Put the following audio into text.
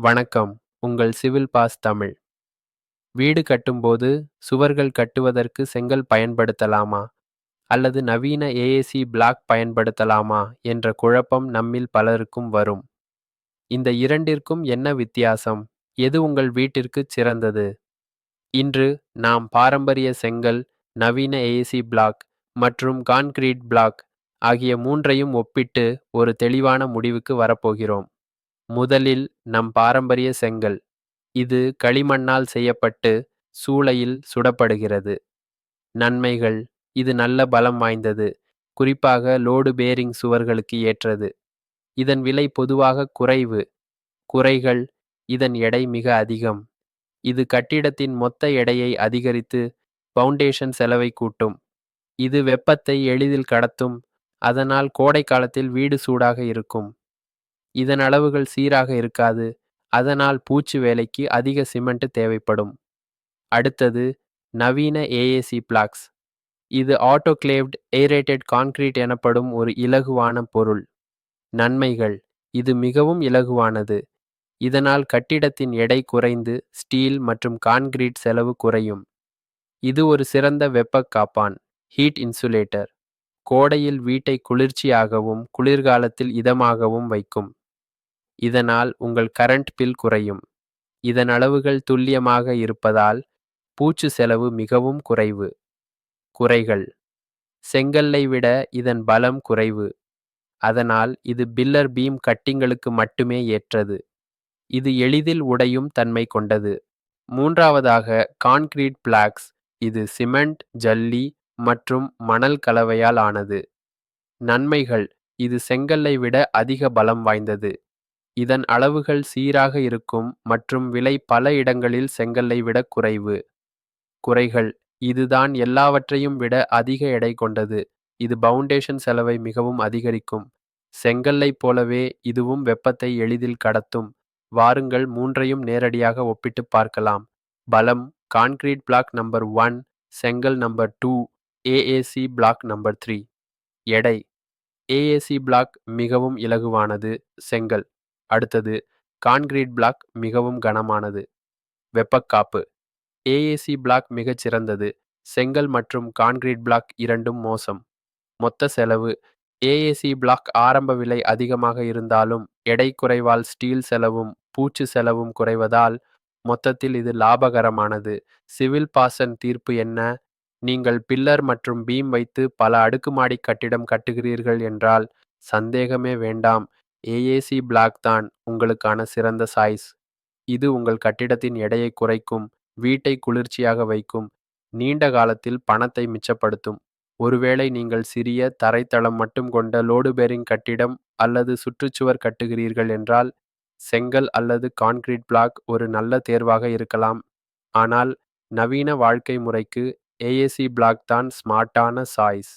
வணக்கம். உங்கள் civil pass Tamil. வீடு கட்டும்போது சுவர்கள் கட்டுவதற்கு செங்கல் பயன்படுத்தலாமா? அல்லது நவீன ஏஏசி பிளாக் பயன்படுத்தலாமா? என்ற குழப்பம் நம்மில் பலருக்கும் வரும். இந்த இரண்டிற்கும் என்ன வித்தியாசம்? எது உங்கள் வீட்டிற்கு சிறந்தது? இன்று நாம் பாரம்பரிய செங்கல் நவீன ஏஏசி பிளாக் மற்றும் கான்கிரீட் பிளாக் ஆகிய மூன்றையும் ஒப்பிட்டு ஒரு தெளிவான முடிவுக்கு வரப்போகிறோம். முதலில் நம் பாரம்பரிய செங்கல். இது களிமண்ணால் செய்யப்பட்டு சூளையில் சுடப்படுகிறது. நன்மைகள் இது நல்ல பலம் வாய்ந்தது. குறிப்பாக லோடு பேரிங் சுவர்களுக்கு ஏற்றது. இதன் விலை பொதுவாக குறைவு. குறைகள் இதன் எடை மிக அதிகம். இது கட்டிடத்தின் மொத்த எடையை அதிகரித்து பவுண்டேஷன் செலவை கூட்டும். இது வெப்பத்தை எளிதில் கடத்தும். அதனால் கோடை காலத்தில் வீடு சூடாக இருக்கும். இதன் அளவுகள் சீராக இருக்காது. அதனால் பூச்சு வேலைக்கு அதிக சிமெண்ட் தேவைப்படும். அடுத்தது நவீன ஏஏசி பிளாக்ஸ் இது ஆட்டோகிளேவ்ட் ஏரேட்டட் கான்கிரீட் எனப்படும் ஒரு இலகுவான பொருள். நன்மைகள். இது மிகவும் இலகுவானது. இதனால் கட்டிடத்தின் எடை குறைந்து ஸ்டீல் மற்றும் கான்கிரீட் செலவு குறையும். இது ஒரு சிறந்த வெப்ப காப்பான் ஹீட் இன்சுலேட்டர் கோடையில் வீட்டை குளிர்ச்சியாகவும் குளிர்காலத்தில் இதமாகவும் வைக்கும். இதனால் உங்கள் கரண்ட் பில் குறையும். இதன் அளவுகள் துல்லியமாக இருப்பதால் பூச்சு செலவு மிகவும் குறைவு. குறைகள். செங்கல்லை விட இதன் பலம் குறைவு. அதனால் இது பில்லர் பீம் கட்டிங்களுக்கு மட்டுமே ஏற்றது. இது எளிதில் உடையும் தன்மை கொண்டது. மூன்றாவதாக கான்கிரீட் பிளாக்ஸ் இது சிமெண்ட் ஜல்லி மற்றும் மணல் கலவையால் ஆனது. நன்மைகள் இது செங்கல்லை விட அதிக பலம் வாய்ந்தது. இதன் அளவுகள் சீராக இருக்கும் மற்றும் விலை பல இடங்களில் செங்கல்லை விட குறைவு. குறைகள் இதுதான் எல்லாவற்றையும் விட அதிக எடை கொண்டது. இது பவுண்டேஷன் செலவை மிகவும் அதிகரிக்கும். செங்கல்லைப் போலவே இதுவும் வெப்பத்தை எளிதில் கடத்தும். வாருங்கள் மூன்றையும் நேரடியாக ஒப்பிட்டு பார்க்கலாம். பலம் கான்கிரீட் பிளாக் நம்பர் ஒன் செங்கல் number two AAC block number three. எடை ஏஏசி பிளாக் மிகவும் இலகுவானது. செங்கல் அடுத்தது கான்கிரீட் பிளாக் மிகவும் கனமானது. வெப்பக்காப்பு. ஏஏசி பிளாக் மிகச் சிறந்தது. செங்கல் மற்றும் கான்கிரீட் பிளாக் இரண்டும் மோசம். மொத்த செலவு ஏஏசி பிளாக் ஆரம்ப விலை அதிகமாக இருந்தாலும் எடை குறைவால் ஸ்டீல் செலவும் பூச்சு செலவும் குறைவதால் மொத்தத்தில் இது லாபகரமானது. சிவில் பாசன் தீர்ப்பு என்ன? நீங்கள் பில்லர் மற்றும் பீம் வைத்து பல அடுக்குமாடி கட்டிடம் கட்டுகிறீர்கள் என்றால் சந்தேகமே வேண்டாம். ஏஏசி பிளாக் தான் உங்களுக்கான சிறந்த சாய்ஸ் இது உங்கள் கட்டிடத்தின் எடையை குறைக்கும் வீட்டை குளிர்ச்சியாக வைக்கும் நீண்ட காலத்தில் பணத்தை மிச்சப்படுத்தும். ஒருவேளை நீங்கள் சிறிய தரைத்தளம் மட்டும் கொண்ட லோடு பேரிங் கட்டிடம் அல்லது சுற்றுச்சுவர் கட்டுகிறீர்கள் என்றால் செங்கல் அல்லது கான்கிரீட் பிளாக் ஒரு நல்ல தேர்வாக இருக்கலாம். ஆனால் நவீன வாழ்க்கை முறைக்கு ஏஏசி பிளாக் தான் ஸ்மார்ட்டான சாய்ஸ்